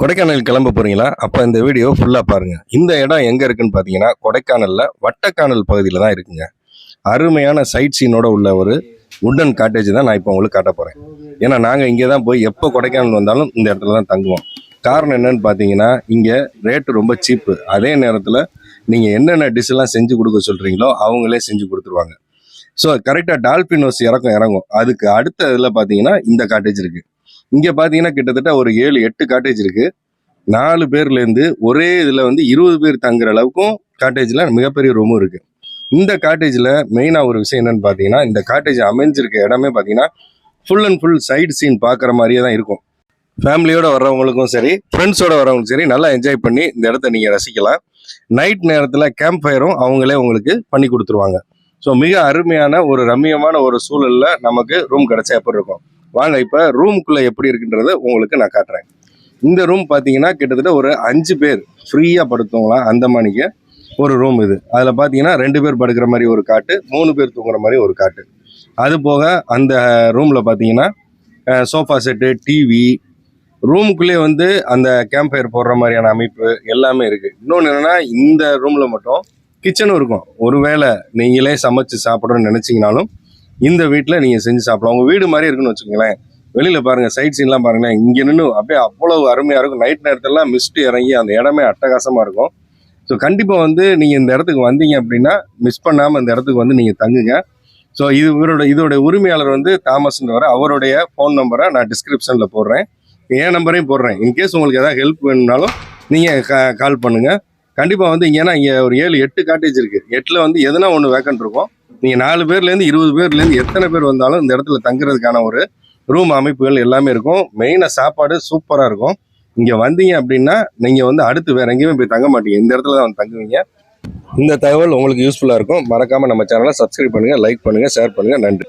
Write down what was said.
கொடைக்கானல் கிளம்ப போறீங்களா? அப்போ இந்த வீடியோ ஃபுல்லாக பாருங்க. இந்த இடம் எங்கே இருக்குன்னு பார்த்தீங்கன்னா கொடைக்கானலில் வட்டக்கானல் பகுதியில் தான் இருக்குங்க. அருமையான சைட் சீனோட உள்ள ஒரு உட்டன் காட்டேஜ் தான் நான் இப்போ உங்களுக்கு காட்ட போகிறேன் ஏன்னா நாங்கள் இங்கே தான் போய் எப்போ கொடைக்கானல் வந்தாலும் இந்த இடத்துல தான் தங்குவோம். காரணம் என்னன்னு பார்த்தீங்கன்னா இங்கே ரேட்டு ரொம்ப சீப்பு அதே நேரத்தில் நீங்கள் என்னென்ன டிஷ் எல்லாம் செஞ்சு கொடுக்க சொல்கிறீங்களோ அவங்களே செஞ்சு கொடுத்துருவாங்க. ஸோ கரெக்டாக டால்பின் ஹவுஸ் இறக்கம் இறங்கும். அதுக்கு அடுத்த இதில் பார்த்தீங்கன்னா இந்த காட்டேஜ் இருக்குது இங்கே பார்த்தீங்கன்னா கிட்டத்தட்ட ஒரு ஏழு எட்டு காட்டேஜ் இருக்குது நாலு பேர்லேருந்து ஒரே இதில் வந்து இருபது பேர் தங்குற அளவுக்கும் காட்டேஜில் மிகப்பெரிய ரூமும் இருக்குது இந்த காட்டேஜில் மெயினாக ஒரு விஷயம் என்னன்னு பார்த்தீங்கன்னா இந்த காட்டேஜ் அமைஞ்சிருக்க இடமே பார்த்தீங்கன்னா full and full side scene பார்க்குற மாதிரியே தான் இருக்கும். ஃபேமிலியோட வர்றவங்களுக்கும் சரி ஃப்ரெண்ட்ஸோட வரவங்களுக்கும் சரி நல்லா என்ஜாய் பண்ணி இந்த இடத்த நீங்கள் ரசிக்கலாம். நைட் நேரத்தில் கேம்ப் ஃபயரும் அவங்களே உங்களுக்கு பண்ணி கொடுத்துருவாங்க. ஸோ மிக அருமையான ஒரு ரம்மியமான ஒரு சூழலில் நமக்கு ரூம் கிடைச்சா எப்படி இருக்கும்? வாங்க இப்போ ரூமுக்குள்ளே எப்படி இருக்குன்றத உங்களுக்கு நான் காட்டுறேன். இந்த ரூம் பார்த்தீங்கன்னா கிட்டத்தட்ட ஒரு அஞ்சு பேர் ஃப்ரீயாக படுத்துவங்களாம் அந்த மணிக்கு ஒரு ரூம் இது. அதில் பார்த்தீங்கன்னா ரெண்டு பேர் படுக்கிற மாதிரி ஒரு காட்டு மூணு பேர் தூங்குற மாதிரி ஒரு காட்டு. அது போக அந்த ரூமில் பார்த்தீங்கன்னா சோஃபா செட்டு டிவி ரூமுக்குள்ளேயே வந்து அந்த கேம்ப் ஃபயர் போடுற மாதிரியான அமைப்பு எல்லாமே இருக்குது இன்னொன்று என்னென்னா இந்த ரூமில் மட்டும் கிச்சனும் இருக்கும். ஒருவேளை நீங்களே சமைச்சு சாப்பிட்றோன்னு நினச்சிங்கனாலும் இந்த வீட்டில் நீங்கள் செஞ்சு சாப்பிடலாம். உங்கள் வீடு மாதிரி இருக்குன்னு வச்சுக்கோங்களேன். வெளியில் பாருங்கள் சைட் சீன்லாம் பாருங்களேன். இங்கே நின்று அப்படியே அவ்வளோ அருமையாக இருக்கும். நைட் நேரத்துலலாம் மிஸ்ட்டு இறங்கி அந்த இடமே அட்டகாசமாக இருக்கும். ஸோ கண்டிப்பாக வந்து நீங்கள் இந்த இடத்துக்கு வந்தீங்க அப்படின்னா மிஸ் பண்ணாமல் இந்த இடத்துக்கு வந்து நீங்கள் தங்குங்க. ஸோ இது இவரோட இதோடைய உரிமையாளர் வந்து தாமஸ்ன்றவர். அவருடைய ஃபோன் நம்பரை நான் டிஸ்கிரிப்ஷனில் போடுறேன். என் நம்பரையும் போடுறேன். இன்கேஸ் உங்களுக்கு எதாவது ஹெல்ப் வேணும்னாலும் நீங்கள் கால் பண்ணுங்கள் கண்டிப்பாக வந்து இங்கே ஏன்னா இங்கே ஒரு ஏழு எட்டு காட்டேஜ் இருக்குது எட்டில் வந்து எதனா ஒன்று வேக்கன்ட் இருக்கும். நீங்கள் நாலு பேர்லேருந்து இருபது பேர்லேருந்து எத்தனை பேர் வந்தாலும் இந்த இடத்துல தங்குறதுக்கான ஒரு ரூம் அமைப்புகள் எல்லாமே இருக்கும். மெயினாக சாப்பாடு சூப்பராக இருக்கும். இங்கே வந்தீங்க அப்படின்னா நீங்கள் வந்து அடுத்து வேறு எங்கேயுமே போய் தங்க மாட்டீங்க. இந்த இடத்துல தான் வந்து தங்குவீங்க. இந்த தகவல் உங்களுக்கு யூஸ்ஃபுல்லாக இருக்கும். மறக்காமல் நம்ம சேனலை சப்ஸ்கிரைப் பண்ணுங்கள் லைக் பண்ணுங்கள் ஷேர் பண்ணுங்கள் நன்றி.